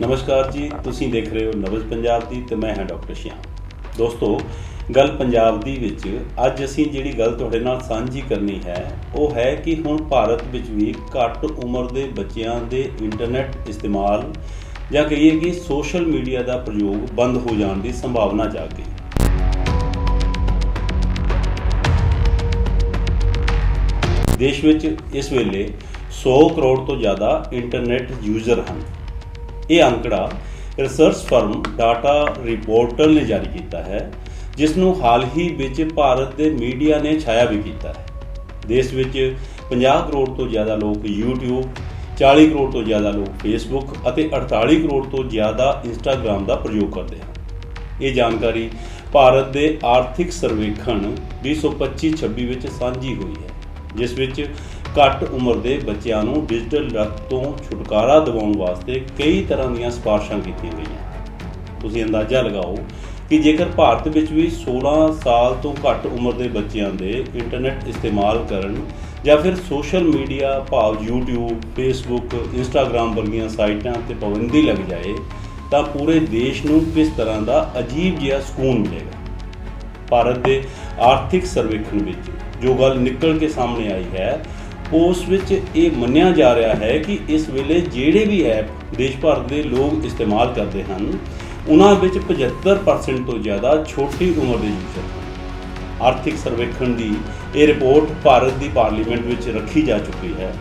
ਨਮਸਕਾਰ ਜੀ, ਤੁਸੀਂ ਦੇਖ ਰਹੇ ਹੋ ਨਵਜ ਪੰਜਾਬ ਦੀ ਤੇ ਮੈਂ ਹਾਂ ਡਾਕਟਰ ਸ਼ਿਆਮ। ਦੋਸਤੋ, ਗੱਲ ਪੰਜਾਬ ਦੀ ਵਿੱਚ ਅੱਜ ਅਸੀਂ ਜਿਹੜੀ ਗੱਲ ਤੁਹਾਡੇ ਨਾਲ ਸਾਂਝੀ ਕਰਨੀ ਹੈ, ਉਹ ਹੈ ਕਿ ਹੁਣ ਭਾਰਤ ਵਿੱਚ ਵੀ ਘੱਟ ਉਮਰ ਦੇ ਬੱਚਿਆਂ ਦੇ ਇੰਟਰਨੈਟ ਇਸਤੇਮਾਲ ਜਾਂ ਕਹੀਏ ਕਿ ਸੋਸ਼ਲ ਮੀਡੀਆ ਦਾ ਪ੍ਰਯੋਗ ਬੰਦ ਹੋ ਜਾਣ ਦੀ ਸੰਭਾਵਨਾ ਜਾਗ ਗਈ। ਦੇਸ਼ ਵਿੱਚ ਇਸ ਵੇਲੇ 100 ਕਰੋੜ ਤੋਂ ਜ਼ਿਆਦਾ ਇੰਟਰਨੈਟ ਯੂਜ਼ਰ ਹਨ। ਇਹ ਅੰਕੜਾ ਰਿਸਰਚ ਫਰਮ ਡਾਟਾ ਰਿਪੋਰਟਰ ਨੇ ਜਾਰੀ ਕੀਤਾ ਹੈ ਜਿਸ ਨੂੰ ਹਾਲ ਹੀ ਵਿੱਚ ਭਾਰਤ ਦੇ ਮੀਡੀਆ ਨੇ ਛਾਇਆ ਵੀ ਕੀਤਾ ਹੈ। ਦੇਸ਼ ਵਿੱਚ 50 ਕਰੋੜ ਤੋਂ ਜ਼ਿਆਦਾ ਲੋਕ YouTube 40 ਕਰੋੜ ਤੋਂ ਜ਼ਿਆਦਾ ਲੋਕ Facebook ਅਤੇ 48 ਕਰੋੜ ਤੋਂ ਜ਼ਿਆਦਾ Instagram ਦਾ ਪ੍ਰਯੋਗ ਕਰਦੇ ਹਨ। ਇਹ ਜਾਣਕਾਰੀ ਭਾਰਤ ਦੇ ਆਰਥਿਕ ਸਰਵੇਖਣ 2025-26 ਵਿੱਚ ਸਾਂਝੀ ਹੋਈ ਹੈ, ਜਿਸ ਵਿੱਚ ਘੱਟ ਉਮਰ ਦੇ ਬੱਚਿਆਂ ਨੂੰ ਡਿਜੀਟਲ ਲਤ ਤੋਂ ਛੁਟਕਾਰਾ ਦਿਵਾਉਣ ਵਾਸਤੇ ਕਈ ਤਰ੍ਹਾਂ ਦੀਆਂ ਸਿਫਾਰਸ਼ਾਂ ਕੀਤੀਆਂ ਗਈਆਂ। ਤੁਸੀਂ ਅੰਦਾਜ਼ਾ ਲਗਾਓ ਕਿ ਜੇਕਰ ਭਾਰਤ ਵਿੱਚ ਵੀ 16 ਸਾਲ ਤੋਂ ਘੱਟ ਉਮਰ ਦੇ ਬੱਚਿਆਂ ਦੇ ਇੰਟਰਨੈਟ ਇਸਤੇਮਾਲ ਕਰਨ ਜਾਂ ਫਿਰ ਸੋਸ਼ਲ ਮੀਡੀਆ ਭਾਵ YouTube, Facebook, Instagram ਵਰਗੀਆਂ ਸਾਈਟਾਂ ਤੇ ਪਾਬੰਦੀ ਲੱਗ ਜਾਏ ਤਾਂ ਪੂਰੇ ਦੇਸ਼ ਨੂੰ ਕਿਸ ਤਰ੍ਹਾਂ ਦਾ ਅਜੀਬ ਜਿਹਾ ਸਕੂਨ ਮਿਲੇਗਾ? ਭਾਰਤ ਦੇ ਆਰਥਿਕ ਸਰਵੇਖਣ ਵਿੱਚ ਜੋ ਗੱਲ ਨਿਕਲ ਕੇ ਸਾਹਮਣੇ ਆਈ ਹੈ ਉਸ ਵਿੱਚ ਇਹ ਮੰਨਿਆ ਜਾ ਰਿਹਾ ਹੈ ਕਿ ਇਸ ਵੇਲੇ ਜਿਹੜੇ ਵੀ ਐਪ ਦੇਸ਼ ਭਰ ਦੇ ਲੋਕ ਇਸਤੇਮਾਲ ਕਰਦੇ ਹਨ, ਉਹਨਾਂ ਵਿੱਚ 75% ਤੋਂ ਜ਼ਿਆਦਾ ਛੋਟੀ ਉਮਰ ਦੇ ਯੂਜ਼ਰ ਹਨ। ਆਰਥਿਕ ਸਰਵੇਖਣ ਦੀ ਇਹ ਰਿਪੋਰਟ ਭਾਰਤ ਦੀ ਪਾਰਲੀਮੈਂਟ ਵਿੱਚ ਰੱਖੀ ਜਾ ਚੁੱਕੀ ਹੈ।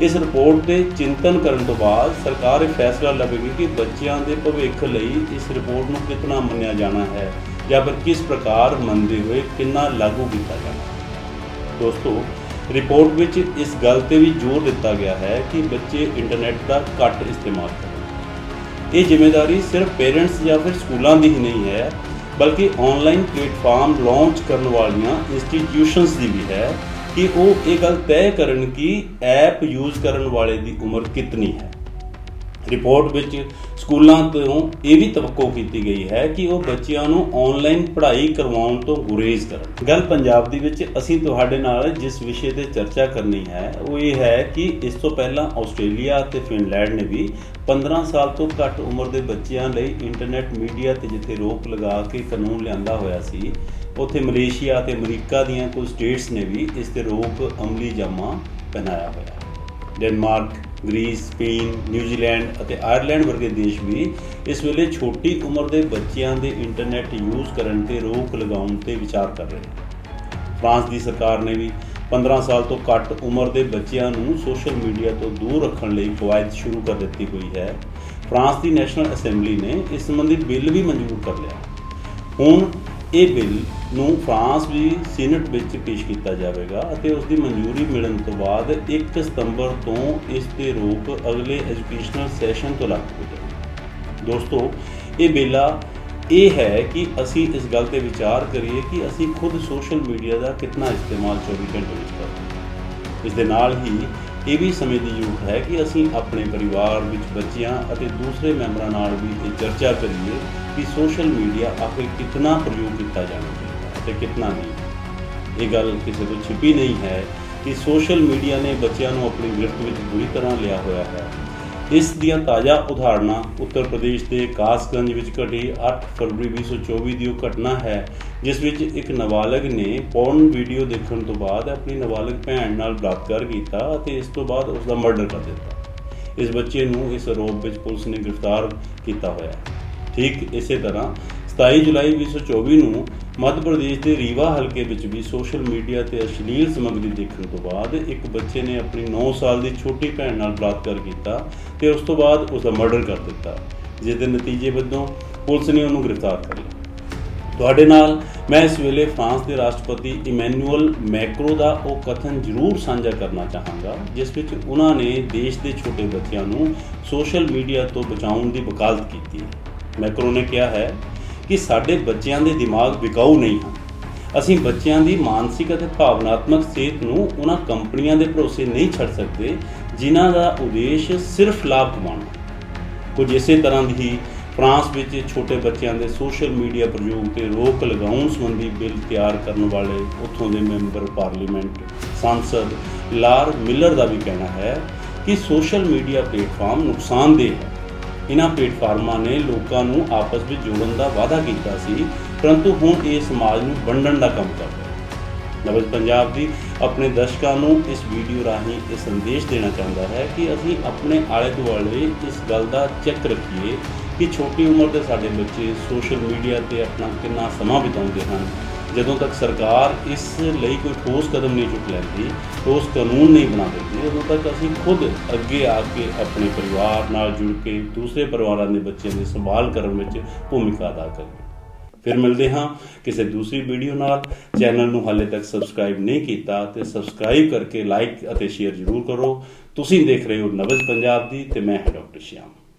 ਇਸ ਰਿਪੋਰਟ ਤੇ ਚਿੰਤਨ ਕਰਨ ਤੋਂ ਬਾਅਦ ਸਰਕਾਰ ਇਹ ਫੈਸਲਾ ਲਵੇਗੀ ਕਿ ਬੱਚਿਆਂ ਦੇ ਭਵਿੱਖ ਲਈ ਇਸ ਰਿਪੋਰਟ ਨੂੰ ਕਿਤਨਾ ਮੰਨਿਆ ਜਾਣਾ ਹੈ ਜਾਂ ਫਿਰ ਕਿਸ ਪ੍ਰਕਾਰ ਮੰਨਦੇ ਹੋਏ ਕਿੰਨਾ ਲਾਗੂ ਕੀਤਾ ਜਾਣਾ ਦੋਸਤੋ ਰਿਪੋਰਟ ਵਿੱਚ ਇਸ ਗੱਲ ਤੇ ਵੀ ਜ਼ੋਰ ਦਿੱਤਾ ਗਿਆ ਹੈ ਕਿ ਬੱਚੇ ਇੰਟਰਨੈਟ ਦਾ ਘੱਟ ਇਸਤੇਮਾਲ ਕਰਨ। ਇਹ ਜ਼ਿੰਮੇਵਾਰੀ ਸਿਰਫ ਪੇਰੈਂਟਸ ਜਾਂ ਫਿਰ ਸਕੂਲਾਂ ਦੀ ਹੀ ਨਹੀਂ ਹੈ, ਬਲਕਿ ਆਨਲਾਈਨ ਪਲੇਟਫਾਰਮ ਲਾਂਚ ਕਰਨ ਵਾਲੀਆਂ ਇੰਸਟੀਟਿਊਸ਼ਨਸ ਦੀ ਵੀ ਹੈ ਕਿ ਉਹ ਇਹ ਗੱਲ ਤੈਅ ਕਰਨ ਕਿ ਐਪ ਯੂਜ਼ ਕਰਨ ਵਾਲੇ ਦੀ ਉਮਰ ਕਿਤਨੀ ਹੈ। ਰਿਪੋਰਟ ਵਿੱਚ ਸਕੂਲਾਂ ਤੋਂ ਇਹ ਵੀ ਤਵੱਕੋ ਕੀਤੀ ਗਈ ਹੈ ਕਿ ਉਹ ਬੱਚਿਆਂ ਨੂੰ ਆਨਲਾਈਨ ਪੜ੍ਹਾਈ ਕਰਵਾਉਣ ਤੋਂ ਗੁਰੇਜ਼ ਕਰਨ। ਗੱਲ ਪੰਜਾਬ ਦੀ ਵਿੱਚ ਅਸੀਂ ਤੁਹਾਡੇ ਨਾਲ ਜਿਸ ਵਿਸ਼ੇ ਤੇ ਚਰਚਾ ਕਰਨੀ ਹੈ, ਉਹ ਇਹ ਹੈ ਕਿ ਇਸ ਤੋਂ ਪਹਿਲਾਂ ਆਸਟ੍ਰੇਲੀਆ ਅਤੇ ਫਿਨਲੈਂਡ ਨੇ ਵੀ 15 ਸਾਲ ਤੋਂ ਘੱਟ ਉਮਰ ਦੇ ਬੱਚਿਆਂ ਲਈ ਇੰਟਰਨੈਟ ਮੀਡੀਆ ਤੇ ਜਿੱਥੇ ਰੋਕ ਲਗਾ ਕੇ ਕਾਨੂੰਨ ਲਿਆਂਦਾ ਹੋਇਆ ਸੀ, ਉੱਥੇ ਮਲੇਸ਼ੀਆ ਅਤੇ ਅਮਰੀਕਾ ਦੀਆਂ ਕੁਝ ਸਟੇਟਸ ਨੇ ਵੀ ਇਸ ਤੇ ਰੋਕ ਅਮਲੀ ਜਾਮਾ ਪਹਿਨਾਇਆ ਹੋਇਆ Denmark, Greece, Spain New Zealand ਅਤੇ ਆਇਰਲੈਂਡ ਵਰਗੇ ਦੇਸ਼ ਵੀ ਇਸ ਵੇਲੇ ਛੋਟੀ ਉਮਰ ਦੇ ਬੱਚਿਆਂ ਦੇ ਇੰਟਰਨੈਟ ਯੂਜ਼ ਕਰਨ ਤੇ ਰੋਕ ਲਗਾਉਣ ਤੇ ਵਿਚਾਰ ਕਰ ਰਹੇ ਹਨ ਫਰਾਂਸ ਦੀ ਸਰਕਾਰ ਨੇ ਵੀ 15 ਸਾਲ ਤੋਂ ਘੱਟ ਉਮਰ ਦੇ ਬੱਚਿਆਂ ਨੂੰ ਸੋਸ਼ਲ ਮੀਡੀਆ ਤੋਂ ਦੂਰ ਰੱਖਣ ਲਈ ਕਵਾਇਦ ਸ਼ੁਰੂ ਕਰ ਦਿੱਤੀ ਹੋਈ ਹੈ। ਫਰਾਂਸ ਦੀ ਨੈਸ਼ਨਲ ਅਸੈਂਬਲੀ ਨੇ ਇਸ ਸੰਬੰਧੀ ਬਿੱਲ ਵੀ ਮਨਜ਼ੂਰ ਕਰ ਲਿਆ। ਹੁਣ ਇਹ ਬਿੱਲ ਨੂੰ ਫਰਾਂਸ ਵੀ ਸੀਨੇਟ ਵਿੱਚ ਪੇਸ਼ ਕੀਤਾ ਜਾਵੇਗਾ ਅਤੇ ਉਸ ਦੀ ਮਨਜ਼ੂਰੀ ਮਿਲਣ ਤੋਂ ਬਾਅਦ 1 ਸਤੰਬਰ ਤੋਂ ਇਸ ਤੇ ਰੋਕ ਅਗਲੇ ਐਜੂਕੇਸ਼ਨਲ ਸੈਸ਼ਨ ਤੋਂ ਲਾਗੂ ਹੋ ਜਾਵੇਗੀ। ਦੋਸਤੋ, ਇਹ ਬੇਲਾ ਇਹ ਹੈ ਕਿ ਅਸੀਂ ਇਸ ਗੱਲ ਤੇ ਵਿਚਾਰ ਕਰੀਏ ਕਿ ਅਸੀਂ ਖੁਦ ਸੋਸ਼ਲ ਮੀਡੀਆ ਦਾ ਕਿੰਨਾ ਇਸਤੇਮਾਲ 24 ਘੰਟੇ ਵਿੱਚ ਕਰਦੇ ਹਾਂ। ਇਸ ਦੇ ਨਾਲ ਹੀ ਇਹ ਵੀ ਸਮੇਂ ਦੀ ਜ਼ਰੂਰਤ ਹੈ ਕਿ ਅਸੀਂ ਆਪਣੇ ਪਰਿਵਾਰ ਵਿੱਚ ਬੱਚਿਆਂ ਅਤੇ ਦੂਸਰੇ ਮੈਂਬਰਾਂ ਨਾਲ ਵੀ ਇਹ ਚਰਚਾ ਕਰੀਏ ਕਿ ਸੋਸ਼ਲ ਮੀਡੀਆ ਆਖਿਰ ਕਿੰਨਾ ਪ੍ਰਯੋਗ ਕੀਤਾ ਜਾਣਾ ਚਾਹੀਦਾ ਅਤੇ ਕਿੰਨਾ ਨਹੀਂ। ਇਹ ਗੱਲ ਕਿਸੇ ਤੋਂ ਛਿਪੀ ਨਹੀਂ ਹੈ ਕਿ ਸੋਸ਼ਲ ਮੀਡੀਆ ਨੇ ਬੱਚਿਆਂ ਨੂੰ ਆਪਣੀ ਗ੍ਰਿਫ਼ਤ ਵਿੱਚ ਬੁਰੀ ਤਰ੍ਹਾਂ ਲਿਆ ਹੋਇਆ ਹੈ। ਇਸ ਦੀਆਂ ਤਾਜ਼ਾ ਉਦਾਹਰਨਾਂ ਉੱਤਰ ਪ੍ਰਦੇਸ਼ ਦੇ ਕਾਸਗੰਜ ਵਿੱਚ ਘਟੀ 8 ਫਰਵਰੀ 2024 ਦੀ ਉਹ ਘਟਨਾ ਹੈ, ਜਿਸ ਵਿੱਚ ਇੱਕ ਨਾਬਾਲਗ ਨੇ ਪੌਰਨ ਵੀਡੀਓ ਦੇਖਣ ਤੋਂ ਬਾਅਦ ਆਪਣੀ ਨਾਬਾਲਗ ਭੈਣ ਨਾਲ ਬਲਾਤਕਾਰ ਕੀਤਾ ਅਤੇ ਇਸ ਤੋਂ ਬਾਅਦ ਉਸ ਦਾ ਮਰਡਰ ਕਰ ਦਿੱਤਾ। ਇਸ ਬੱਚੇ ਨੂੰ ਇਸ ਆਰੋਪ ਵਿੱਚ ਪੁਲਿਸ ਨੇ ਗ੍ਰਿਫਤਾਰ ਕੀਤਾ ਹੋਇਆ ਹੈ। ਠੀਕ ਇਸੇ ਤਰ੍ਹਾਂ 27 ਜੁਲਾਈ 2024 ਨੂੰ ਮੱਧ ਪ੍ਰਦੇਸ਼ ਦੇ ਰੀਵਾ ਹਲਕੇ ਵਿੱਚ ਵੀ ਸੋਸ਼ਲ ਮੀਡੀਆ ਤੇ ਅਸ਼ਲੀਲ ਸਮੱਗਰੀ ਦੇਖਣ ਤੋਂ ਬਾਅਦ ਇੱਕ ਬੱਚੇ ਨੇ ਆਪਣੀ 9 ਸਾਲ ਦੀ ਛੋਟੀ ਭੈਣ ਨਾਲ ਬਲਾਤਕਾਰ ਕੀਤਾ ਤੇ ਉਸ ਤੋਂ ਬਾਅਦ ਉਸ ਦਾ ਮਰਡਰ ਕਰ ਦਿੱਤਾ ਜਿਸ ਦੇ ਨਤੀਜੇ ਵਜੋਂ ਪੁਲਿਸ ਨੇ ਉਹਨੂੰ ਗ੍ਰਿਫਤਾਰ ਕਰ ਲਿਆ। ਤੁਹਾਡੇ ਨਾਲ ਮੈਂ ਇਸ ਵੇਲੇ ਫਰਾਂਸ ਦੇ ਰਾਸ਼ਟਰਪਤੀ ਇਮੈਨੂਅਲ ਮੈਕਰੋ ਦਾ ਉਹ ਕਥਨ ਜ਼ਰੂਰ ਸਾਂਝਾ ਕਰਨਾ ਚਾਹਾਂਗਾ, ਜਿਸ ਵਿੱਚ ਉਹਨਾਂ ਨੇ ਦੇਸ਼ ਦੇ ਛੋਟੇ ਬੱਚਿਆਂ ਨੂੰ ਸੋਸ਼ਲ ਮੀਡੀਆ ਤੋਂ ਬਚਾਉਣ ਦੀ ਵਕਾਲਤ ਕੀਤੀ ਹੈ। ਮੈਕਰੋ ਨੇ ਕਿਹਾ ਹੈ ਕਿ ਸਾਡੇ ਬੱਚਿਆਂ ਦੇ ਦਿਮਾਗ ਵਿਕਾਊ ਨਹੀਂ ਹਨ। ਅਸੀਂ ਬੱਚਿਆਂ ਦੀ ਮਾਨਸਿਕ ਅਤੇ ਭਾਵਨਾਤਮਕ ਸਿਹਤ ਨੂੰ ਉਹਨਾਂ ਕੰਪਨੀਆਂ ਦੇ ਭਰੋਸੇ ਨਹੀਂ ਛੱਡ ਸਕਦੇ, ਜਿਨ੍ਹਾਂ ਦਾ ਉਦੇਸ਼ ਸਿਰਫ ਲਾਭ ਕਮਾਉਣਾ ਕੁਝ ਇਸੇ ਤਰ੍ਹਾਂ ਦੀ ਫਰਾਂਸ ਵਿੱਚ ਛੋਟੇ ਬੱਚਿਆਂ ਦੇ ਸੋਸ਼ਲ ਮੀਡੀਆ ਪ੍ਰਯੋਗ ਤੇ ਰੋਕ ਲਗਾਉਣ ਸੰਬੰਧੀ ਬਿੱਲ ਤਿਆਰ ਕਰਨ ਵਾਲੇ ਉੱਥੋਂ ਦੇ ਮੈਂਬਰ ਪਾਰਲੀਮੈਂਟ ਸੰਸਦ ਲਾਰ ਮਿਲਰ ਦਾ ਵੀ ਕਹਿਣਾ ਹੈ ਕਿ ਸੋਸ਼ਲ ਮੀਡੀਆ ਪਲੇਟਫਾਰਮ ਨੁਕਸਾਨਦੇਹ ਹੈ। ਇਹਨਾਂ ਪਲੇਟਫਾਰਮਾਂ ਨੇ ਲੋਕਾਂ ਨੂੰ ਆਪਸ ਵਿੱਚ ਜੋੜਨ ਦਾ ਵਾਅਦਾ ਕੀਤਾ ਸੀ, ਪਰੰਤੂ ਹੁਣ ਇਹ ਸਮਾਜ ਨੂੰ ਵੰਡਣ ਦਾ ਕੰਮ ਕਰਦਾ ਰਿਹਾ ਹੈ। ਨਵਜ ਪੰਜਾਬ ਦੀ ਆਪਣੇ ਦਰਸ਼ਕਾਂ ਨੂੰ ਇਸ ਵੀਡੀਓ ਰਾਹੀਂ ਇਹ ਸੰਦੇਸ਼ ਦੇਣਾ ਚਾਹੁੰਦਾ ਹੈ ਕਿ ਅਸੀਂ ਆਪਣੇ ਆਲੇ ਦੁਆਲੇ ਇਸ ਗੱਲ ਦਾ ਚੈੱਕ ਰੱਖੀਏ ਕਿ ਛੋਟੀ ਉਮਰ ਦੇ ਸਾਡੇ ਬੱਚੇ ਸੋਸ਼ਲ ਮੀਡੀਆ ਤੇ ਆਪਣਾ ਕਿੰਨਾ ਸਮਾਂ ਬਿਤਾਉਂਦੇ ਹਨ ਜਦੋਂ ਤੱਕ ਸਰਕਾਰ ਇਸ ਲਈ ਕੋਈ ਠੋਸ ਕਦਮ ਨਹੀਂ ਚੁੱਕ ਲੈਂਦੀ, ਠੋਸ ਕਾਨੂੰਨ ਨਹੀਂ ਬਣਾ ਦਿੰਦੀ, ਉਦੋਂ ਤੱਕ ਅਸੀਂ ਖੁਦ ਅੱਗੇ ਆ ਕੇ ਆਪਣੇ ਪਰਿਵਾਰ ਨਾਲ ਜੁੜ ਕੇ ਦੂਸਰੇ ਪਰਿਵਾਰਾਂ ਦੇ ਬੱਚਿਆਂ ਦੀ ਸੰਭਾਲ ਕਰਨ ਵਿੱਚ ਭੂਮਿਕਾ ਅਦਾ ਕਰੀਏ। ਫਿਰ ਮਿਲਦੇ ਹਾਂ ਕਿਸੇ ਦੂਸਰੀ ਵੀਡੀਓ ਨਾਲ। ਚੈਨਲ ਨੂੰ ਹਾਲੇ ਤੱਕ ਸਬਸਕ੍ਰਾਈਬ ਨਹੀਂ ਕੀਤਾ ਤੇ ਸਬਸਕ੍ਰਾਈਬ ਕਰਕੇ ਲਾਈਕ ਅਤੇ ਸ਼ੇਅਰ ਜ਼ਰੂਰ ਕਰੋ। ਤੁਸੀਂ ਦੇਖ ਰਹੇ ਹੋ ਨਵਜ ਪੰਜਾਬ ਦੀ ਤੇ ਮੈਂ ਹਾਂ ਡਾਕਟਰ ਸ਼ਿਆਮ।